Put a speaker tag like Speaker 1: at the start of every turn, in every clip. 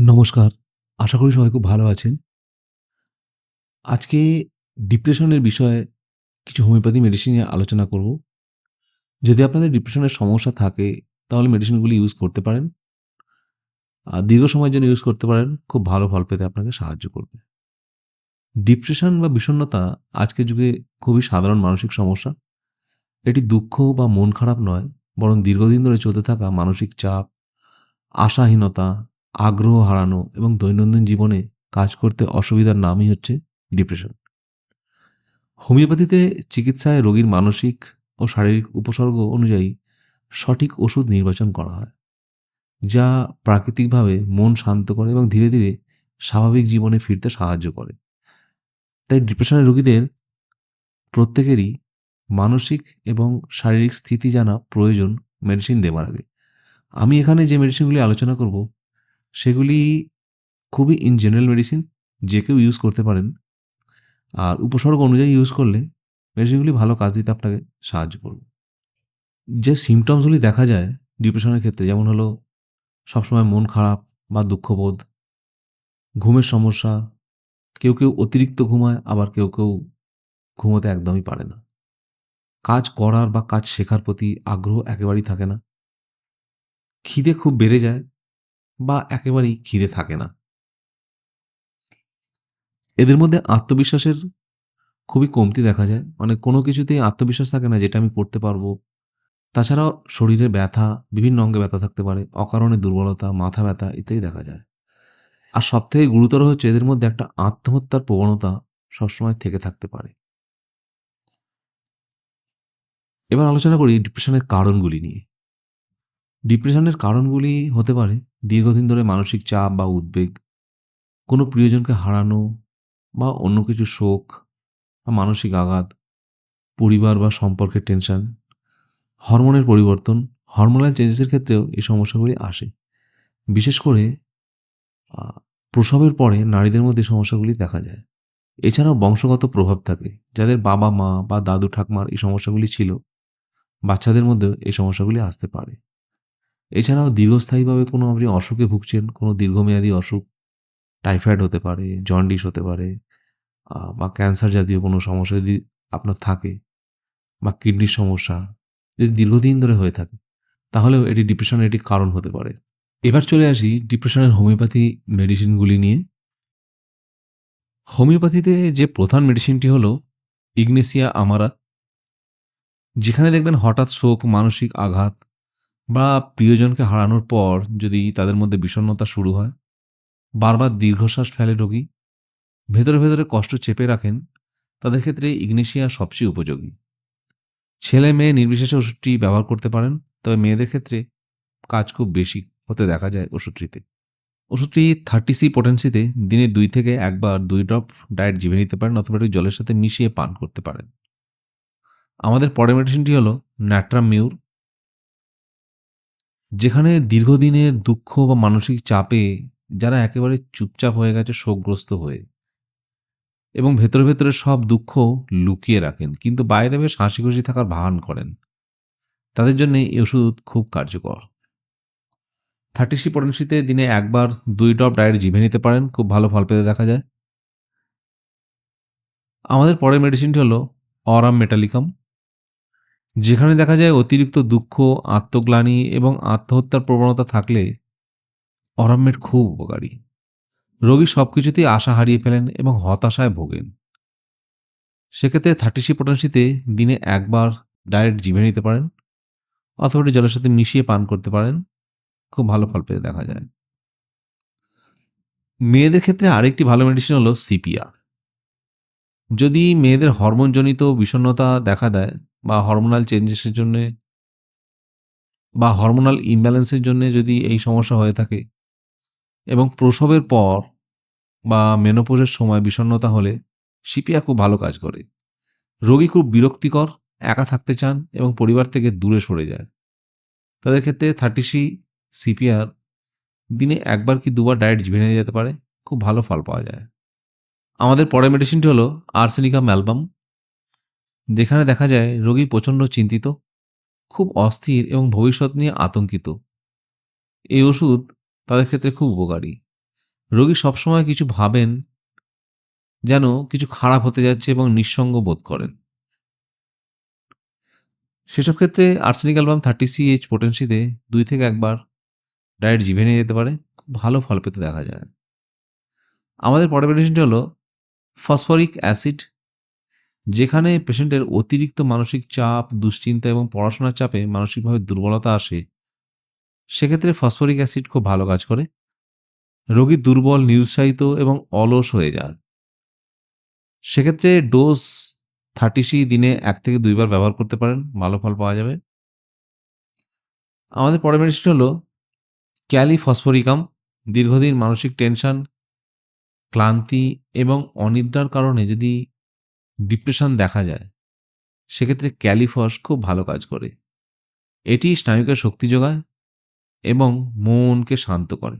Speaker 1: নমস্কার। আশা করি সবাই খুব ভালো আছেন। আজকে ডিপ্রেশনের বিষয়ে কিছু হোমিওপ্যাথি মেডিসিন নিয়ে আলোচনা করব। যদি আপনাদের ডিপ্রেশনের সমস্যা থাকে তাহলে মেডিসিনগুলি ইউজ করতে পারেন। আর দীর্ঘ সময়ের জন্য ইউজ করতে পারেন। খুব ভালো ফল পেতে আপনাকে সাহায্য করবে। ডিপ্রেশন বা বিষণ্ণতা আজকের যুগে খুবই সাধারণ মানসিক সমস্যা। এটি দুঃখ বা মন খারাপ নয়, বরং দীর্ঘদিন ধরে চলতে থাকা মানসিক চাপ, আশাহীনতা, আগ্রহ হারানো এবং দৈনন্দিন জীবনে কাজ করতে অসুবিধার নামই হচ্ছে ডিপ্রেশন। হোমিওপ্যাথিতে চিকিৎসায় রোগীর মানসিক ও শারীরিক উপসর্গ অনুযায়ী সঠিক ওষুধ নির্বাচন করা হয়, যা প্রাকৃতিকভাবে মন শান্ত করে এবং ধীরে ধীরে স্বাভাবিক জীবনে ফিরতে সাহায্য করে। তাই ডিপ্রেশনের রোগীদের প্রত্যেকেরই মানসিক এবং শারীরিক স্থিতি জানা প্রয়োজন মেডিসিন দেওয়ার আগে। আমি এখানে যে মেডিসিনগুলি আলোচনা করব সেগুলি খুবই ইন জেনারেল মেডিসিন, যে কেউ ইউজ করতে পারেন। আর উপসর্গ অনুযায়ী ইউজ করলে মেডিসিনগুলি ভালো কাজ দিতে আপনাকে সাহায্য করবে। যে সিম্পটমসগুলি দেখা যায় ডিপ্রেশনের ক্ষেত্রে যেমন হলো সবসময় মন খারাপ বা দুঃখবোধ, ঘুমের সমস্যা, কেউ কেউ অতিরিক্ত ঘুমায় আবার কেউ কেউ ঘুমোতে একদমই পারে না। কাজ করার বা কাজ শেখার প্রতি আগ্রহ একেবারেই থাকে না। খিদে খুব বেড়ে যায় বা একেবারেই খিদে থাকে না। এদের মধ্যে আত্মবিশ্বাসের খুবই কমতি দেখা যায়। মানে কোনো কিছুতেই আত্মবিশ্বাস থাকে না যেটা আমি করতে পারব। তাছাড়াও শরীরে ব্যথা, বিভিন্ন অঙ্গে ব্যথা থাকতে পারে, অকারণে দুর্বলতা, মাথা ব্যথা ইত্যাদি দেখা যায়। আর সবথেকে গুরুতর হচ্ছে এদের মধ্যে একটা আত্মহত্যার প্রবণতা সবসময় থেকে থাকতে পারে। এবার আলোচনা করি ডিপ্রেশনের কারণগুলি নিয়ে। ডিপ্রেশনের কারণগুলি হতে পারে দীর্ঘদিন ধরে মানসিক চাপ বা উদ্বেগ, কোনো প্রিয়জনকে হারানো বা অন্য কিছু শোক বা মানসিক আঘাত, পরিবার বা সম্পর্কের টেনশন, হরমোনের পরিবর্তন, হরমোনাল চেঞ্জেসের ক্ষেত্রেও এই সমস্যাগুলি আসে। বিশেষ করে প্রসবের পরে নারীদের মধ্যে সমস্যাগুলি দেখা যায়। এছাড়াও বংশগত প্রভাব থাকে। যাদের বাবা-মা বা দাদু ঠাকমার এই সমস্যাগুলি ছিল, বাচ্চাদের মধ্যেও এই সমস্যাগুলি আসতে পারে। এছাড়াও দীর্ঘস্থায়ীভাবে কোনো আপনি অসুখে ভুগছেন, কোনো দীর্ঘমেয়াদী অসুখ, টাইফয়েড হতে পারে, জন্ডিস হতে পারে বা ক্যান্সার জাতীয় কোনো সমস্যা যদি আপনার থাকে বা কিডনির সমস্যা যদি দীর্ঘদিন ধরে হয়ে থাকে, তাহলেও এটি ডিপ্রেশনের একটি কারণ হতে পারে। এবার চলে আসি ডিপ্রেশনের হোমিওপ্যাথি মেডিসিনগুলি নিয়ে। হোমিওপ্যাথিতে যে প্রধান মেডিসিনটি হলো ইগনেসিয়া আমারা। যেখানে দেখবেন হঠাৎ শোক, মানসিক আঘাত বা প্রিয়জনকে হারানোর পর যদি তাদের মধ্যে বিষণ্ণতা শুরু হয়, বারবার দীর্ঘশ্বাস ফেলে রোগী, ভেতরে ভেতরে কষ্ট চেপে রাখেন, তাদের ক্ষেত্রে ইগনেশিয়া সবচেয়ে উপযোগী। ছেলে-মেয়ে নির্বিশেষে ওষুধটি ব্যবহার করতে পারেন, তবে মেয়েদের ক্ষেত্রে কাজ খুব বেশি হতে দেখা যায় ওষুধটিতে। ওষুধটি 30 সি পোটেন্সিতে দিনে দুই থেকে একবার দুই ড্রপ ডায়েট জিভে নিতে পারেন অথবা এটি জলের সাথে মিশিয়ে পান করতে পারেন। আমাদের পরের মেডিসিনটি হলো ন্যাট্রাম মিউর। যেখানে দীর্ঘদিনের দুঃখ বা মানসিক চাপে যারা একেবারে চুপচাপ হয়ে গেছে শোকগ্রস্ত হয়ে এবং ভেতরে, ভেতরে সব দুঃখ লুকিয়ে রাখেন কিন্তু বাইরে বেশ হাসিখুশি থাকার ভান করেন। তাদের জন্য এই ওষুধ খুব কার্যকর। 30 সি পোটেন্সিতে দিনে 1 বার 2 ড্রপ ডায়েট জিভে নিতে পারেন, খুব ভালো ফল পেতে দেখা যায়। আমাদের পরের মেডিসিনটি হলো অরাম মেটালিকাম। যেখানে দেখা যায় অতিরিক্ত দুঃখ, আত্মগ্লানি এবং আত্মহত্যার প্রবণতা থাকলে অরামমেট খুব উপকারী। রোগী সব কিছুতেই আশা হারিয়ে ফেলেন এবং হতাশায় ভোগেন। সেক্ষেত্রে 30 সি পোটেন্সিতে দিনে 1 বার ডায়েট জিভে নিতে পারেন অথবা জলের সাথে মিশিয়ে পান করতে পারেন। খুব ভালো ফল পেতে দেখা যায়। মেয়েদের ক্ষেত্রে আরেকটি ভালো মেডিসিন হলো সিপিয়া। যদি মেয়েদের হরমোনজনিত বিষণ্ণতা দেখা দেয় বা হরমোনাল চেঞ্জেসের জন্যে বা হরমোনাল ইমব্যালেন্সের জন্যে যদি এই সমস্যা হয়ে থাকে এবং প্রসবের পর বা মেনোপোজের সময় বিষণ্ণতা হলে সিপিয়া খুব ভালো কাজ করে। রোগী খুব বিরক্তিকর, একা থাকতে চান এবং পরিবার থেকে দূরে সরে যায়। তাদের ক্ষেত্রে 30 সি সিপিআর দিনে একবার কি দুবার ডায়েট ভেঙে যেতে পারে। খুব ভালো ফল পাওয়া যায়। আমাদের পরের মেডিসিনটি হলো আর্সেনিকা অ্যালবাম। যেখানে দেখা যায় রোগী প্রচণ্ড চিন্তিত, খুব অস্থির এবং ভবিষ্যৎ নিয়ে আতঙ্কিত। এই ওষুধ তাদের ক্ষেত্রে খুব উপকারী। রোগী সবসময় কিছু ভাবেন যেন কিছু খারাপ হতে যাচ্ছে এবং নিঃসঙ্গ বোধ করেন সেসব ক্ষেত্রে arsenic album thirty C H পোটেন্সিতে দুই থেকে একবার ডায়েট জিভে নিয়ে যেতে পারে খুব ভালো ফল পেতে দেখা যায় আমাদের পরের মেডিসিনটি হলো ফসফরিক অ্যাসিড যেখানে পেশেন্টের অতিরিক্ত মানসিক চাপ, দুশ্চিন্তা এবং পড়াশোনার চাপে মানসিকভাবে দুর্বলতা আসে, সেক্ষেত্রে ফসফরিক অ্যাসিড খুব ভালো কাজ করে। রোগী দুর্বল, নিরুৎসাহিত এবং অলস হয়ে যান সেক্ষেত্রে ডোজ থার্টি সি দিনে এক থেকে দুইবার ব্যবহার করতে পারেন, ভালো ফল পাওয়া যাবে। আমাদের পরের মেডিসিন হলো ক্যালি ফসফরিকাম দীর্ঘদিন মানসিক টেনশন, ক্লান্তি এবং অনিদ্রার কারণে যদি ডিপ্রেশন দেখা যায়, সেক্ষেত্রে ক্যালিফস খুব ভালো কাজ করে। এটি স্নায়ুকে শক্তি যোগায় এবং মনকে শান্ত করে।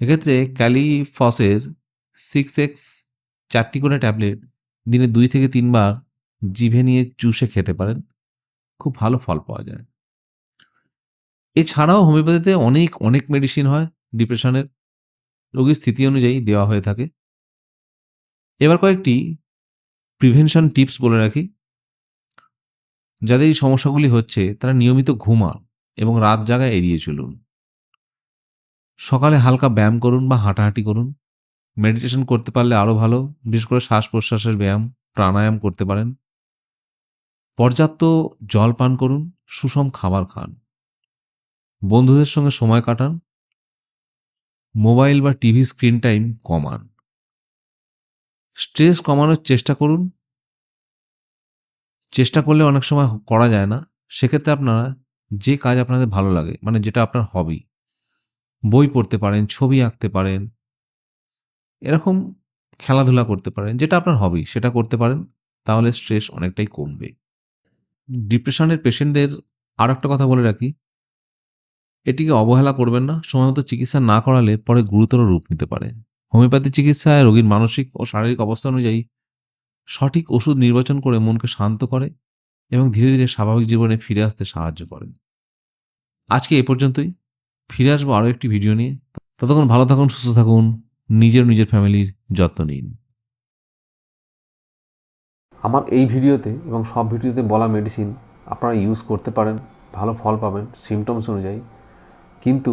Speaker 1: এক্ষেত্রে ক্যালিফসের সিক্স এক্স চারটি করে ট্যাবলেট দিনে দুই থেকে তিনবার জিভে নিয়ে চুষে খেতে পারেন, খুব ভালো ফল পাওয়া যায়। এছাড়াও হোমিওপ্যাথিতে অনেক অনেক মেডিসিন হয় ডিপ্রেশনের। রোগীর স্থিতি অনুযায়ী দেওয়া হয়ে থাকে। এবার কয়েকটি প্রিভেনশন টিপস বলে রাখি। যাদের এই সমস্যাগুলি হচ্ছে, তারা নিয়মিত ঘুমান এবং রাত জাগায় এড়িয়ে চলুন। সকালে হালকা ব্যায়াম করুন বা হাঁটাহাঁটি করুন। মেডিটেশন করতে পারলে আরও ভালো, বিশেষ করে শ্বাস প্রশ্বাসের ব্যায়াম, প্রাণায়াম করতে পারেন। পর্যাপ্ত জল পান করুন, সুষম খাবার খান। বন্ধুদের সঙ্গে সময় কাটান। মোবাইল বা টিভি স্ক্রিন টাইম কমান। স্ট্রেস কমানোর চেষ্টা করুন। চেষ্টা করলে অনেক সময় করা যায় না। সেক্ষেত্রে আপনারা যে কাজ আপনাদের ভালো লাগে মানে যেটা আপনার হবি বই পড়তে পারেন, ছবি আঁকতে পারেন, এরকম খেলাধুলা করতে পারেন, যেটা আপনার হবি সেটা করতে পারেন, তাহলে স্ট্রেস অনেকটাই কমবে। ডিপ্রেশনের পেশেন্টদের আর একটা কথা বলে রাখি, এটিকে অবহেলা করবেন না, সময়মতো চিকিৎসা না করালে পরে গুরুতর রূপ নিতে পারে। হোমিওপ্যাথি চিকিৎসায় রোগীর মানসিক ও শারীরিক অবস্থা অনুযায়ী সঠিক ওষুধ নির্বাচন করে মনকে শান্ত করে এবং ধীরে ধীরে স্বাভাবিক জীবনে ফিরে আসতে সাহায্য করে। আজকে এ পর্যন্তই। ফিরে আসব আরও একটি ভিডিও নিয়ে। ততক্ষণ ভালো থাকুন, সুস্থ থাকুন, নিজের নিজের ফ্যামিলির যত্ন নিন।
Speaker 2: আমার এই ভিডিওতে এবং সব ভিডিওতে বলা মেডিসিন আপনারা ইউজ করতে পারেন, ভালো ফল পাবেন সিমটমস অনুযায়ী। কিন্তু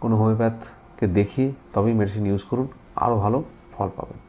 Speaker 2: কোনো হোমিওপ্যাথকে দেখিয়ে তবেই মেডিসিন ইউজ করুন আরও ভালো ফল পাবেন।